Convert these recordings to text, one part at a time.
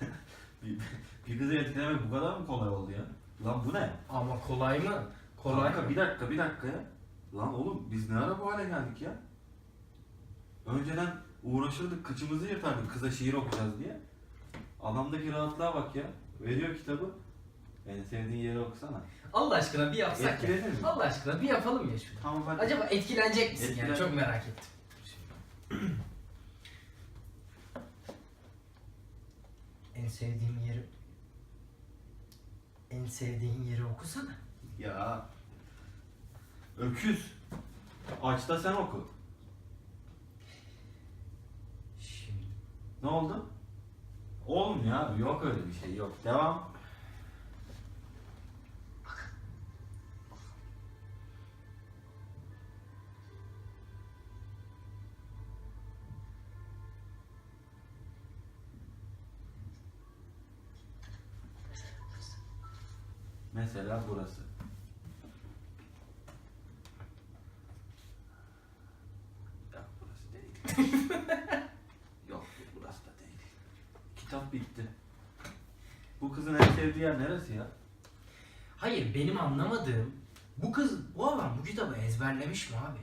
Abi. Ya bir, bir kızı etkilemek bu kadar mı kolay oldu ya? Lan bu ne? Ama kolay mı? Kolay Kanka bir dakika bir dakika ya. Lan oğlum biz ne ara bu hale geldik ya? Önceden uğraşırdık kıçımızı yırtardık kıza şiir okuyacağız diye. Adamdaki rahatlığa bak ya. Veriyor kitabı. En sevdiğin yeri okusana. Allah aşkına bir yapsak ya. Etkilenir mi? Allah aşkına bir yapalım ya şunu. Tamam hadi. Acaba etkilenecek misin yani? Etkilen- Çok merak ettim. Sevdiğim yeri... En sevdiğin yeri okusana. Ya. Öküz. Aç da sen oku. Şimdi Ne oldu? Oğlum ya yok öyle bir şey yok. Devam. Mesela burası. Ya burası değil. Yok burası da değil. Kitap bitti. Bu kızın en sevdiği yer neresi ya? Hayır benim anlamadığım bu kız bu adam bu kitabı ezberlemiş mi abi?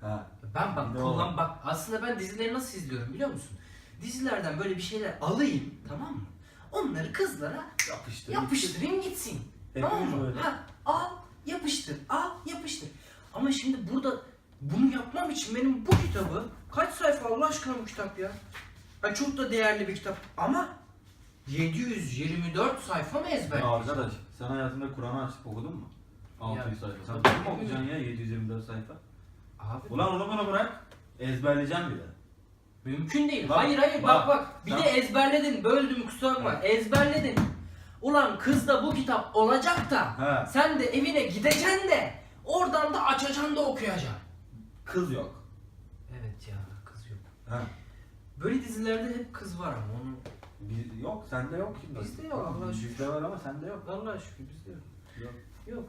Ha. Ben bak Ne kullan bak aslında ben dizileri nasıl izliyorum biliyor musun? Dizilerden böyle bir şeyler alayım tamam mı? Onları kızlara Yapıştır. yapıştırayım gitsin. Hepimiz mı? böyle. Ha, al yapıştır al yapıştır. Ama şimdi burada bunu yapmam için benim bu kitabı kaç sayfa Allah aşkına bu kitap ya? Ha, çok da değerli bir kitap ama 724 sayfa mı ezber? Ya arkadaş sen hayatında Kur'an'ı açıp okudun mu? 600 Ya, sayfa. Sen tabii. okuyacaksın ya 724 sayfa? Abi Ulan onu bana bırak. Ezberleyeceğim bir de. Mümkün değil. Bak, hayır hayır bak bak. bak. Bir Sen- de ezberledin. Böldüm kusura bakma. Ezberledin. Ulan kızda bu kitap olacak da He. sen de evine gideceksin de oradan da açacaksın da okuyacaksın. Kız yok. Evet ya kız yok. Ha. Böyle dizilerde hep kız var ama onu Biz, yok sende yok şimdi. Bizde yok, Allah'a şükür. Bizde var ama sende yok. Allah'a şükür bizde yok. Yok. Yok.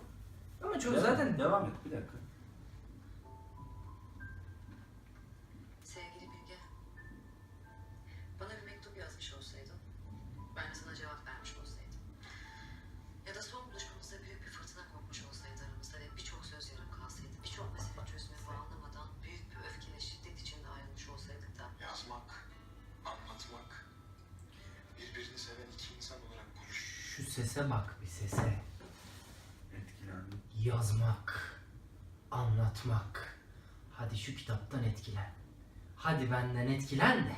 Ama çok Devam- zaten Devam et bir dakika. Sese bak bir sese. Etkilendim. Yazmak, anlatmak. Hadi şu kitaptan etkilen. Hadi benden etkilen de.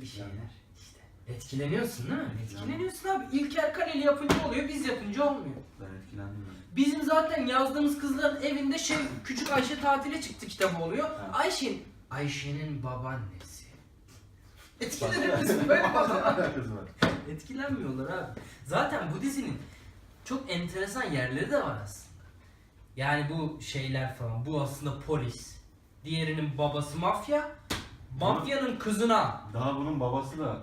Bir şeyler işte. Etkileniyorsun değil mi? Etkilendim. Etkileniyorsun abi. İlker Kaleli yapınca oluyor, biz yapınca olmuyor. Ben etkilendim. Bizim zaten yazdığımız kızların evinde şey Küçük Ayşe tatile çıktı kitabı oluyor. Ha. Ayşe'nin Ayşe'nin babaannesi. Etkilenir misin? Böyle baba. Etkilenmiyorlar abi. Zaten bu dizinin çok enteresan yerleri de var aslında. Yani bu şeyler falan. Bu aslında polis. Diğerinin babası mafya. Mafyanın kızına. Daha bunun babası da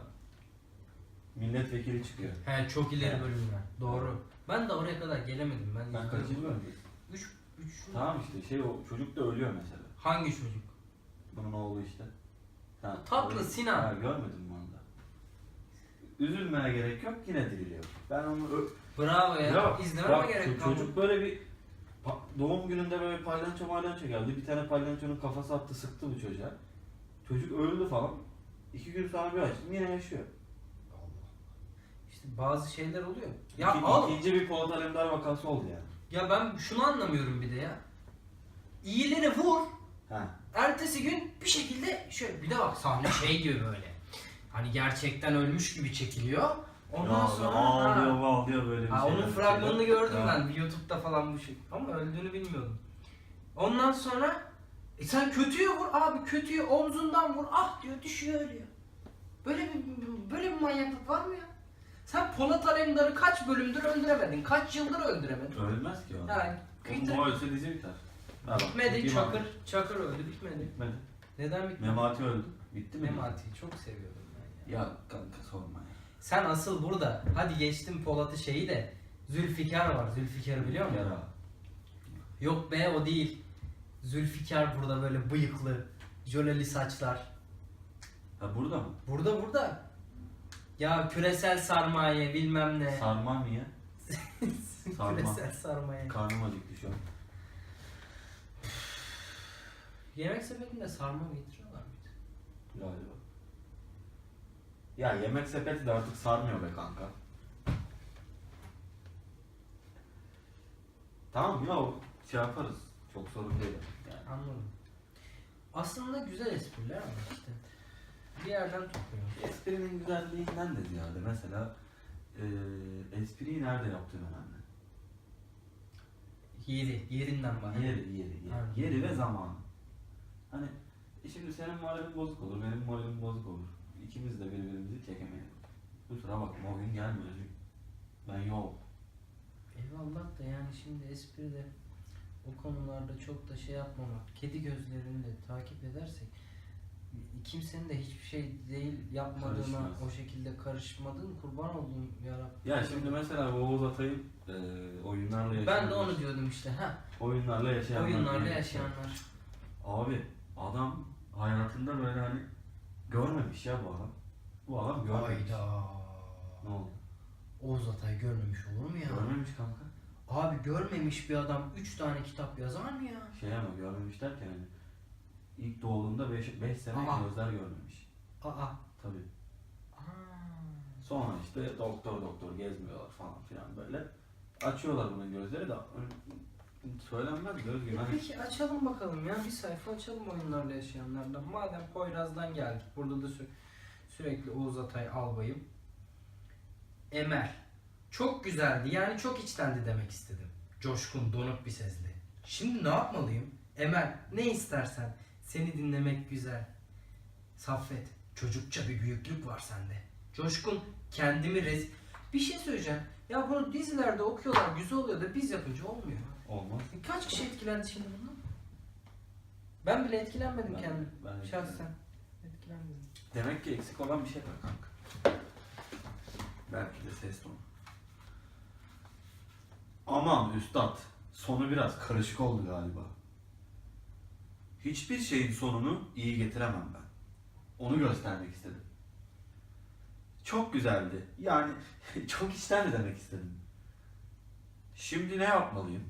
milletvekili çıkıyor. He çok ileri bölümler. Doğru. Ben de oraya kadar gelemedim. Ben, Ben kaçıncı bölümdeyiz? Üç, üç. Tamam işte şey o çocuk da ölüyor mesela. Hangi çocuk? Bunun oğlu işte. Ha, Tatlı Sinan. Ha, görmedim mi onu da? Üzülmene gerek yok yine diriliyor. Ben onu ö- Bravo ya. Ya, İzlememe bak, gerek kalmadı. Çocuk böyle bir pa- doğum gününde böyle palyaço malyaço geldi. Bir tane palyaçonun kafası attı sıktı bu çocuğa. Çocuk öldü falan. İki gün sonra bir açtım yine yaşıyor. İşte bazı şeyler oluyor. Ya İki- al. İkinci bir Polat Alemdar vakası oldu yani. Ya ben şunu anlamıyorum bir de ya. İyileri vur. Ha. Ertesi gün bir şekilde şöyle bir de bak sahne şey gibi böyle. Hani gerçekten ölmüş gibi çekiliyor. Ondan Ya, sonra ağlıyor ha, ağlıyor böyle bir ha, şeyler. onun fragmanını gördüm Ha. ben bir YouTube'da falan bu şey. Ama öldüğünü bilmiyordum. Ondan sonra e sen kötüye vur abi kötüye omzundan vur ah diyor düşüyor ölüyor. Böyle bir böyle bir manyaklık var mı ya? Sen Polat Alemdar'ı kaç bölümdür öldüremedin? Kaç yıldır öldüremedin? Ölmez ki o. Yani Oğlum o ölse dizi biter. Bitmedi Çakır. abi. Çakır öldü bitmedi. Bitmedi. Neden bitmedi? Memati öldü. Bitti mi? Memati'yi çok seviyordum ya. Kanka sorma ya. Sen asıl burada. Hadi geçtim Polat'ı şeyi de. Zülfikar var. Zülfikar'ı biliyor musun? Yara. Yok be o değil. Zülfikar burada böyle bıyıklı, jöleli saçlar. Ha burada mı? Burada burada. Ya küresel sarmaye bilmem ne. Sarma mı ya? sarma. küresel sarmaye. Karnım acıktı şu an. Yemek sepetinde sarma getiriyorlar mıydı? Galiba. Ya yemek sepeti de artık sarmıyor be kanka. Tamam ya şey yaparız. Çok sorun değil. Yani. Anladım. Aslında güzel espriler ama işte. Bir yerden tutmuyor. Esprinin güzelliğinden de ziyade mesela eee espriyi nerede yaptığın önemli. Yeri, yerinden var. Yeri, yeri, yeri. Aynen. Yeri ve zamanı. Hani e şimdi senin moralin bozuk olur, benim moralim bozuk olur. İkimiz de birbirimizi çekemeyiz. Kusura bakma o gün gelmiyor. Ben yok. Eyvallah da yani şimdi espri de o konularda çok da şey yapmamak, kedi gözlerini de takip edersek kimsenin de hiçbir şey değil yapmadığına Karışmaz. o şekilde karışmadığın kurban olduğum yarabbim. Ya şimdi mesela Oğuz Atay'ın eee oyunlarla yaşayan... ben de onu diyordum işte ha. Oyunlarla yaşayanlar. Oyunlarla yaşayanlar. Abi adam hayatında böyle hani görmemiş ya bu adam. Bu adam görmemiş. Ne oldu? Oğuz Atay görmemiş olur mu ya? Görmemiş kanka. Abi görmemiş bir adam 3 tane kitap yazar mı ya? Şey ama görmemiş derken hani ilk doğduğunda 5 sene Aa. gözler görmemiş. Aa. Tabii. Aa. Sonra işte doktor doktor gezmiyorlar falan filan böyle. Açıyorlar bunun gözleri de söylenmez göz gibi. Hani Peki açalım bakalım ya bir sayfa açalım oyunlarla yaşayanlardan. Madem Poyraz'dan geldik burada da sü- sürekli Oğuz Atay albayım. Emel. Çok güzeldi yani çok içtendi demek istedim. Coşkun donuk bir sesle. Şimdi ne yapmalıyım? Emel ne istersen seni dinlemek güzel. Saffet çocukça bir büyüklük var sende. Coşkun kendimi rez... Bir şey söyleyeceğim. Ya bunu dizilerde okuyorlar güzel oluyor da biz yapınca olmuyor. Olmaz. Kaç kişi etkilendi şimdi bundan? Ben bile etkilenmedim Ben- kendim. ben- Şahsen. Etkilenmedim. Demek ki eksik olan bir şey var kanka. Belki de ses tonu. Aman üstad, sonu biraz karışık oldu galiba. Hiçbir şeyin sonunu iyi getiremem ben. Onu göstermek istedim. Çok güzeldi. Yani çok içten de demek istedim. Şimdi ne yapmalıyım?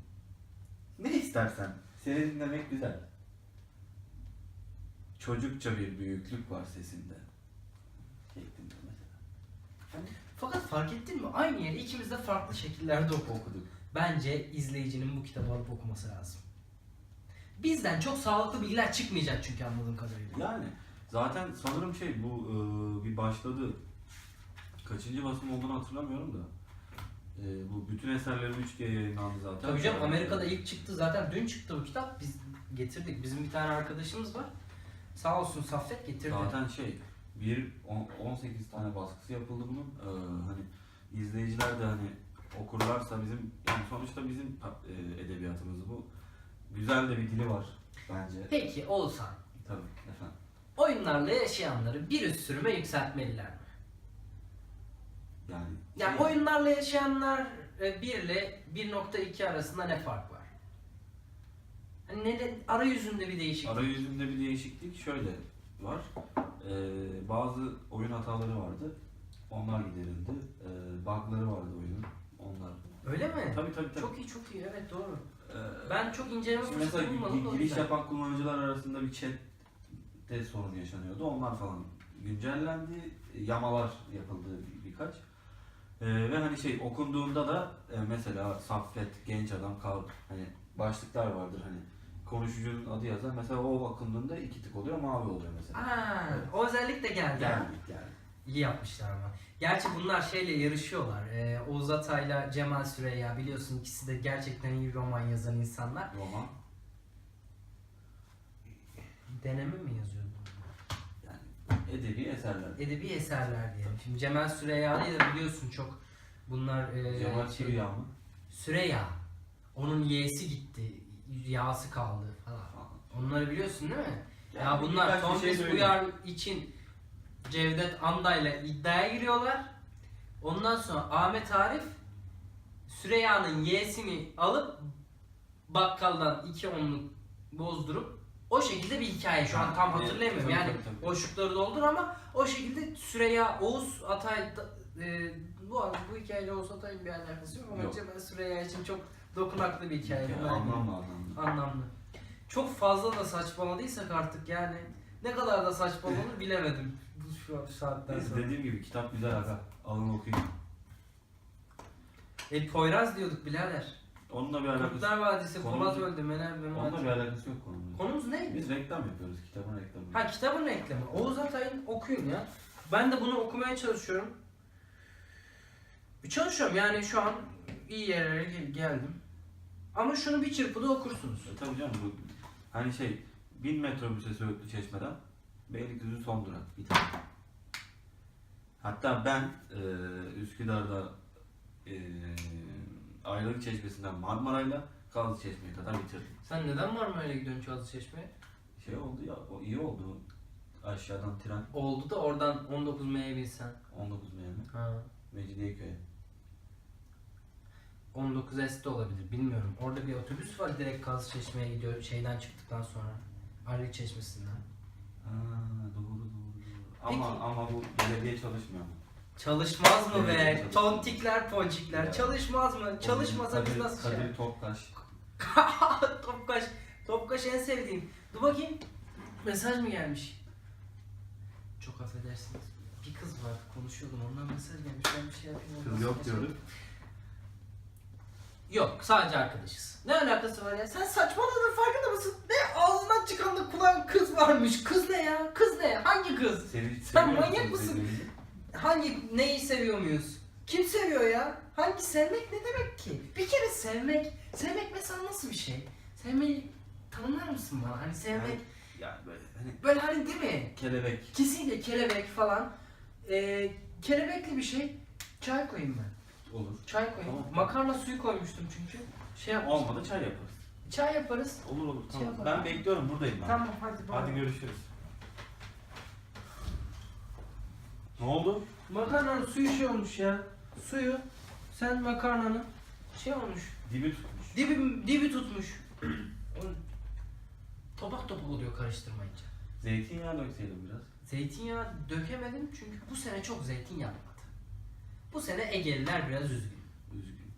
Ne istersen. Seni dinlemek güzel. Çocukça bir büyüklük var sesinde. Şeklinde mesela. Fakat fark ettin mi? Aynı yeri ikimiz de farklı şekillerde okuduk. Okuduk. Bence izleyicinin bu kitabı alıp okuması lazım. Bizden çok sağlıklı bilgiler çıkmayacak çünkü anladığım kadarıyla. Yani zaten sanırım şey bu e, bir başladı. Kaçıncı basım olduğunu hatırlamıyorum da. E, bu bütün eserlerim 3 diye yayınlandı zaten. Tabii canım Amerika'da ilk çıktı zaten dün çıktı bu kitap. Biz getirdik. Bizim bir tane arkadaşımız var. Sağ olsun Saffet getirdi. Zaten şey bir on- 18 tane baskısı yapıldı bunun. E, hani izleyiciler de hani okurlarsa bizim yani sonuçta bizim e, edebiyatımız bu. Güzel de bir dili var bence. Peki Oğuzhan, Tabii efendim. oyunlarla yaşayanları bir üst sürüme yükseltmeliler mi? Yani Yani şey- oyunlarla yaşayanlar e, 1 ile 1.2 arasında ne fark var? Hani ne, arayüzünde bir değişiklik. Arayüzünde bir değişiklik şöyle var. Ee, bazı oyun hataları vardı. Onlar giderildi. Ee, bug'ları vardı oyunun. Onlar. Öyle mi? Tabii tabii tabii. Çok iyi çok iyi evet doğru. Ee, Ben çok inceleme fırsatı mesela bulmadım gi- giriş yapan kullanıcılar arasında bir chatte sorun yaşanıyordu. Onlar falan güncellendi. Yamalar yapıldı bir- birkaç. Ee, ve hani şey okunduğunda da e, mesela Saffet, genç adam, kal hani başlıklar vardır hani konuşucunun adı yazar. Mesela o okunduğunda iki tık oluyor, mavi oluyor mesela. Evet. o özellik de geldi. ha. Geldik yani. İyi yapmışlar ama. Gerçi bunlar şeyle yarışıyorlar. Ee, Oğuz Atay'la Cemal Süreyya biliyorsun ikisi de gerçekten iyi roman yazan insanlar. Roman. Deneme mi yazıyor edebi eserler. Edebi eserler diyelim. Şimdi Cemal Süreyya'yı da biliyorsun çok. Bunlar e, Cemal şey- Süreyya mı? Süreyya. Onun y'si gitti. Yağsı kaldı falan. Onları biliyorsun değil mi? ya Yani bunlar birkaç bir Tomris şey. Uyar için Cevdet Anda'yla iddiaya giriyorlar. Ondan sonra Ahmet Arif Süreyya'nın y'sini alıp bakkaldan iki onluk bozdurup O şekilde bir hikaye şu an tam hatırlayamıyorum. Yani boşlukları doldur ama o şekilde Süreyya, Oğuz Atay e, bu bu hikayeyle Oğuz Atay'ın bir alakası yok ama Yok. bence ben Süreyya için çok dokunaklı bir hikaye. Anlamlı anlamlı. Anlamlı. Çok fazla da saçmaladıysak artık yani ne kadar da saçmalanır bilemedim bu şu an saatten Neyse sonra. dediğim gibi kitap güzel aga. Alın okuyun. E Poyraz diyorduk birader. Onunla bir alakası Kurtlar Vadisi, Konumuz- Polat öldü, Mener Onunla bir alakası yok konumuzun. Konumuz neydi? Biz reklam yapıyoruz. Kitabın reklamı. Ha kitabın reklamı. Oğuz Atay'ın okuyun ya. Ben de bunu okumaya çalışıyorum. Çalışıyorum yani şu an iyi yerlere gel- geldim. Ama şunu bir çırpıda okursunuz. E, tabii canım bu hani şey bin metrobüse Söğütlü Çeşme'den Beylikdüzü son durak bir tane. Hatta ben e, Üsküdar'da e, Ayvalık Çeşmesi'nden Marmaray'la Kazlı Çeşme'ye kadar bitirdim. Sen neden Marmara'ya gidiyorsun Çağlı Çeşme'ye? Şey oldu ya, o iyi oldu. Aşağıdan tren Oldu da oradan 19 M'ye binsen. 19 meyve, Ha. Mecidiyeköy'e. 19S de olabilir bilmiyorum. Orada bir otobüs var direkt Kazlı Çeşme'ye gidiyor şeyden çıktıktan sonra. Arlık Çeşmesi'nden. Ha, doğru doğru. doğru. Peki. Ama ama bu belediye çalışmıyor mu? Çalışmaz mı Evet, be? çalışmaz. Tontikler ponçikler. Ya. Çalışmaz mı? Çalışmasa biz nasıl şey? Kadir Topkaş. Topkaş. Topkaş en sevdiğim. Dur bakayım. Mesaj mı gelmiş? Çok affedersiniz. Bir kız var konuşuyordum ondan mesaj gelmiş. Ben bir şey yapayım. Kız yok diyoruz. Yok sadece arkadaşız. Ne alakası var ya? Sen saçmaladın farkında mısın? Ne ağzından çıkan da kulağın kız varmış. Kız ne ya? Kız ne? Hangi kız? Sevi, Sen manyak mısın? Hangi neyi seviyor muyuz? Kim seviyor ya? Hangi sevmek ne demek ki? Bir kere sevmek, sevmek mesela nasıl bir şey? Sevmeyi tanımlar mısın bana? Hani sevmek Yani böyle hani böyle hani değil mi? kelebek. Kesinlikle kelebek falan. Ee, kelebekli bir şey. Çay koyayım ben. Olur. Çay koyayım. Tamam. Makarna suyu koymuştum çünkü. Şey yapmıştım. Olmadı çay yaparız. Çay yaparız. Olur olur. Şey Tamam. yapalım. ben bekliyorum buradayım ben. Tamam hadi. bana. Hadi görüşürüz. Ne oldu? Makarnanın suyu şey olmuş ya. Suyu sen makarnanın şey olmuş. Dibi tutmuş. Dibi, dibi tutmuş. Topak topak oluyor karıştırmayınca. Zeytinyağı dökseydim biraz. Zeytinyağı dökemedim çünkü bu sene çok zeytin yapmadı. Bu sene Egeliler biraz üzgün. Üzgün.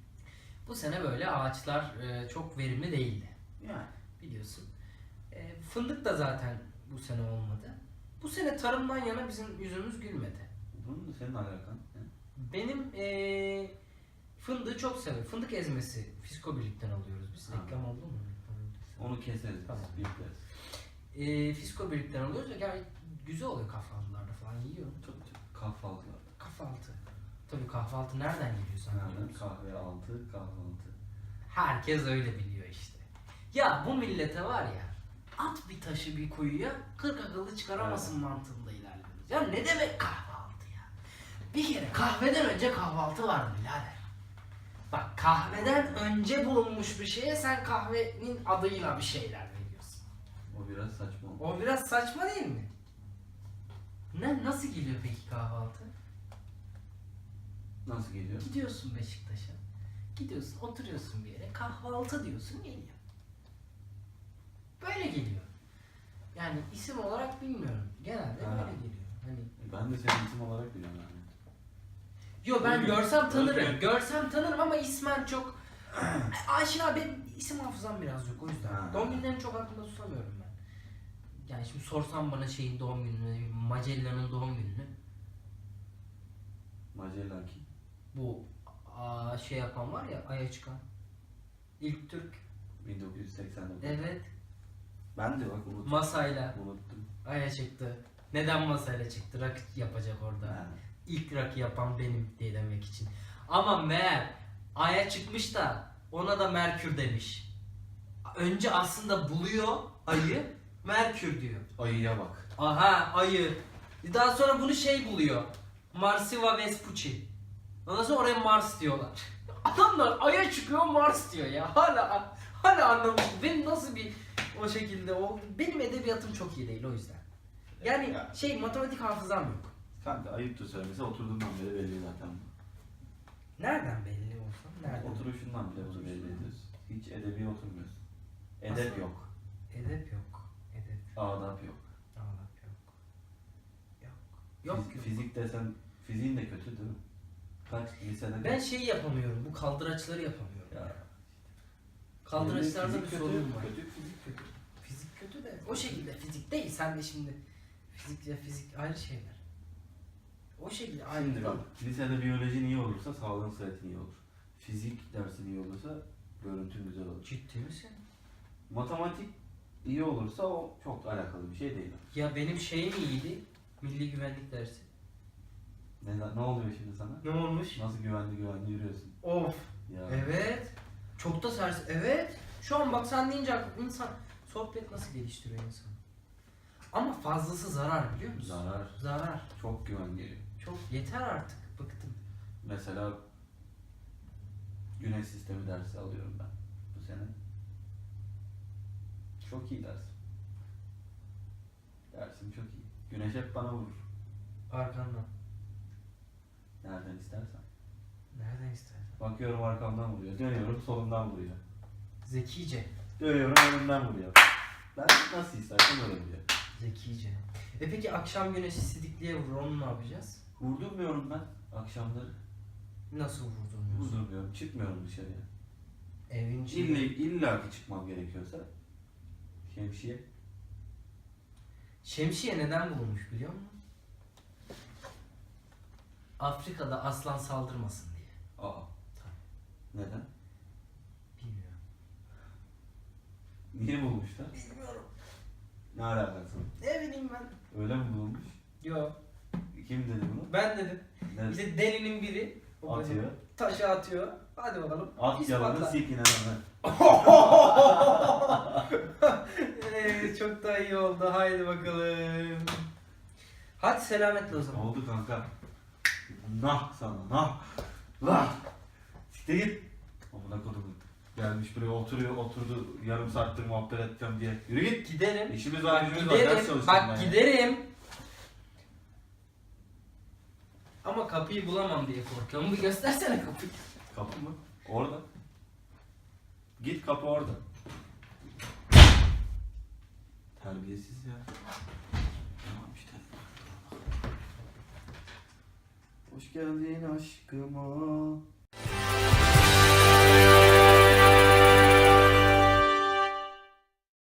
Bu sene böyle ağaçlar e, çok verimli değildi Yani. biliyorsun. E, fındık da zaten bu sene olmadı. Bu sene tarımdan yana bizim yüzümüz gülmedi. Bunun senin alakan. Benim e, fındığı çok seviyorum. Fındık ezmesi Fisko Birlik'ten alıyoruz biz. Ha. Reklam oldu mu? Onu keseriz. Tamam. Bipleriz. E, Fisko Birlik'ten alıyoruz gayet güzel oluyor kahvaltılarda falan yiyorum. Çok çok. Kahvaltılar. Kahvaltı. Tabii kahvaltı nereden geliyor biliyor Nereden? Kahve altı, kahvaltı. Herkes öyle biliyor işte. Ya bu millete var ya at bir taşı bir kuyuya kırk akıllı çıkaramasın mantığında ilerliyoruz. Ya ne demek ya? Bir kere kahveden önce kahvaltı var birader. Bak kahveden önce bulunmuş bir şeye sen kahvenin adıyla bir şeyler veriyorsun. O biraz saçma. O biraz saçma değil mi? Ne nasıl geliyor peki kahvaltı? Nasıl geliyor? Gidiyorsun Beşiktaş'a. Gidiyorsun oturuyorsun bir yere kahvaltı diyorsun geliyor. Böyle geliyor. Yani isim olarak bilmiyorum. Genelde Ha. böyle geliyor. Hani Ben de senin isim olarak biliyorum yani. Yo ben Özgür. görsem tanırım. Özgür. Görsem tanırım ama ismen çok aşina benim isim hafızam biraz yok o yüzden. Ha. Doğum günlerini çok aklımda tutamıyorum ben. Yani şimdi sorsam bana şeyin doğum gününü, Magella'nın doğum gününü Magellan kim? bu aa, şey yapan var ya Ay'a çıkan. İlk Türk. 1989. Evet. Ben de bak unuttum. Masayla unuttum. Ay'a çıktı. Neden masayla çıktı? Rakı yapacak orada. Ha. İlk rakı yapan benim diye demek için. Ama meğer Ay'a çıkmış da ona da Merkür demiş. Önce aslında buluyor ayı Merkür diyor. Ayıya bak. Aha ayı. Daha sonra bunu şey buluyor. Marsiva Vespucci. Ondan sonra oraya Mars diyorlar. Adamlar Ay'a çıkıyor Mars diyor ya. Hala hala anlamışım. Benim nasıl bir o şekilde o benim edebiyatım çok iyi değil o yüzden. Yani Ya. şey matematik hafızam yok. Kanka ayıptır söylemesi oturduğundan beri belli zaten. Nereden belli olsa? Nereden? Oturuşundan bile bunu belli ediyorsun. Hiç edebi oturmuyorsun. Edep Nasıl? yok. Edep yok. Edep Adap yok. Ağlak yok. Yok. Yok. Fizik, yok. fizik desen fiziğin de kötü değil mi? Kaç lisede Ben şey yapamıyorum. Bu kaldıraçları yapamıyorum. ya. Kaldıraçlarda Fizik bir kötü, sorun var. Kötü fizik kötü. Fizik kötü de o şekilde fizik değil. Sen de şimdi fizikle fizik ayrı şeyler. O şekilde ayrı. Şimdi bak lisede biyolojin iyi olursa sağlığın sıhhatin iyi olur. Fizik dersin iyi olursa görüntün güzel olur. Ciddi misin? Matematik iyi olursa o çok alakalı bir şey değil. Ya benim şeyim iyiydi. Milli güvenlik dersi. Ne, ne oluyor şimdi sana? Ne olmuş? Nasıl güvenli güvenli yürüyorsun? Of. Ya. Evet. Çok da sers. Evet. Şu an bak sen deyince insan sohbet nasıl geliştiriyor insan. Ama fazlası zarar biliyor musun? Zarar. Zarar. Çok güven geliyor. Çok yeter artık. Bıktım. Mesela güneş sistemi dersi alıyorum ben bu sene. Çok iyi ders. Dersim çok iyi. Güneş hep bana vurur. Arkandan. Nereden istersen. Nereden istersen. Bakıyorum arkamdan vuruyor. Dönüyorum solumdan vuruyor. Zekice. Dönüyorum önümden vuruyor. Ben nasıl istersem öyle vuruyor. Zekice. E peki akşam güneşi sidikliğe vurur. Onu ne yapacağız? Vurdurmuyorum ben akşamları. Nasıl vurdurmuyorsun? Vurdurmuyorum. Çıkmıyorum dışarıya. Evin İlla, içinde. illa ki çıkmam gerekiyorsa. Şemsiye. Şemsiye neden bulunmuş biliyor musun? Afrika'da aslan saldırmasın diye. Aa. Neden? Bilmiyorum. Niye bulmuşlar? Bilmiyorum. Ne alakası? Ne bileyim ben. Öyle mi bulunmuş? Yok. Kim dedi bunu? Ben dedim. Ne? İşte delinin biri o Atıyor. Taşı atıyor. Hadi bakalım. At İspatla. yalanı sikin hemen. Ee, çok da iyi oldu. Haydi bakalım. Hadi selametle o Ne zaman. oldu kanka? Nah sana nah. Lah. Siktir git. Amına kodum. Gelmiş buraya oturuyor oturdu yarım saattir muhabbet edeceğim diye. Yürü git. Giderim. İşimiz var Bak gücümüz var ders giderim. çalışıyorum Bak ben ya. giderim. Ama kapıyı bulamam diye korkuyorum. Bir göstersene kapıyı. Kapı mı? Orada. Git kapı orada. Terbiyesiz ya. Tamam işte. Hoş geldin aşkıma.